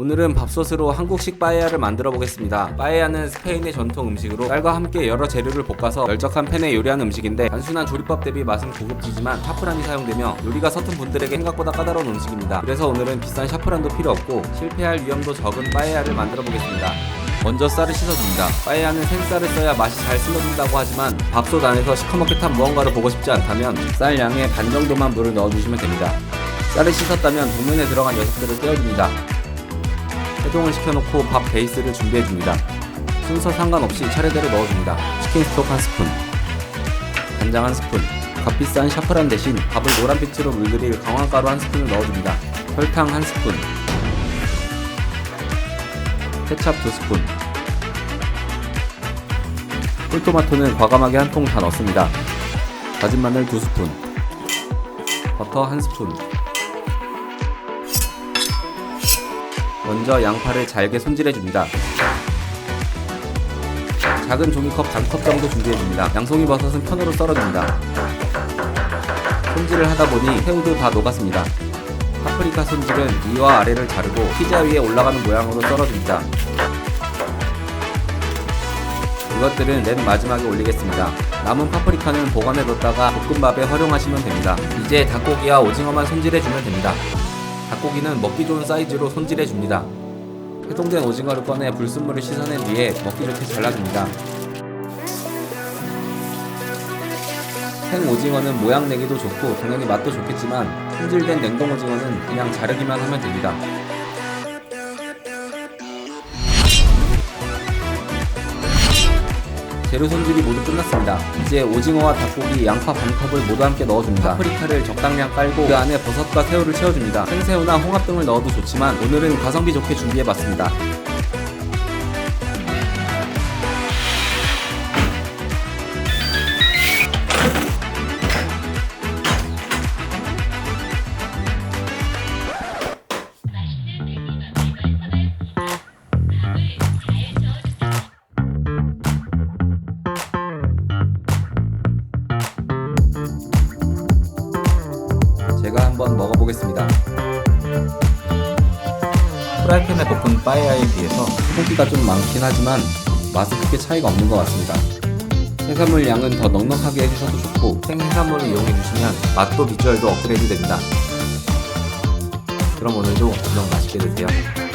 오늘은 밥솥으로 한국식 빠에야를 만들어 보겠습니다. 빠에야는 스페인의 전통 음식으로 쌀과 함께 여러 재료를 볶아서 널쩍한 팬에 요리하는 음식인데 단순한 조리법 대비 맛은 고급지지만 샤프란이 사용되며 요리가 서툰 분들에게 생각보다 까다로운 음식입니다. 그래서 오늘은 비싼 샤프란도 필요 없고 실패할 위험도 적은 빠에야를 만들어 보겠습니다. 먼저 쌀을 씻어줍니다. 빠에야는 생쌀을 써야 맛이 잘 스며든다고 하지만 밥솥 안에서 시커멓게 탄 무언가를 보고 싶지 않다면 쌀 양의 반 정도만 물을 넣어주시면 됩니다. 쌀을 씻었다면 도면에 들어간 녀석들을 떼어줍니다. 해동을 시켜놓고 밥 베이스를 준비해줍니다. 순서 상관없이 차례대로 넣어줍니다. 치킨 스톡 한 스푼, 간장 한 스푼, 값비싼 샤프란 대신 밥을 노란빛으로 물들일 강황가루 한 스푼을 넣어줍니다. 설탕 한 스푼, 케찹 두 스푼, 꿀토마토는 과감하게 한 통 다 넣습니다. 다진 마늘 두 스푼, 버터 한 스푼, 먼저 양파를 잘게 손질해 줍니다. 작은 종이컵 반컵 정도 준비해 줍니다. 양송이 버섯은 편으로 썰어 줍니다. 손질을 하다 보니 새우도 다 녹았습니다. 파프리카 손질은 위와 아래를 자르고 피자 위에 올라가는 모양으로 썰어 줍니다. 이것들은 맨 마지막에 올리겠습니다. 남은 파프리카는 보관해 뒀다가 볶음밥에 활용하시면 됩니다. 이제 닭고기와 오징어만 손질해 주면 됩니다. 닭고기는 먹기 좋은 사이즈로 손질해 줍니다. 해동된 오징어를 꺼내 불순물을 씻어낸 뒤에 먹기 좋게 잘라줍니다. 생 오징어는 모양 내기도 좋고 당연히 맛도 좋겠지만 손질된 냉동 오징어는 그냥 자르기만 하면 됩니다. 재료 손질이 모두 끝났습니다. 이제 오징어와 닭고기, 양파 반컵을 모두 함께 넣어줍니다. 파프리카를 적당량 깔고 그 안에 버섯과 새우를 채워줍니다. 생새우나 홍합 등을 넣어도 좋지만 오늘은 가성비 좋게 준비해봤습니다. 한번 먹어보겠습니다. 프라이팬에 볶은 빠에야에 비해서 소고기가 좀 많긴 하지만 맛은 크게 차이가 없는 것 같습니다. 해산물 양은 더 넉넉하게 해주셔도 좋고 생해산물을 이용해 주시면 맛도 비주얼도 업그레이드 됩니다. 그럼 오늘도 저녁 맛있게 드세요.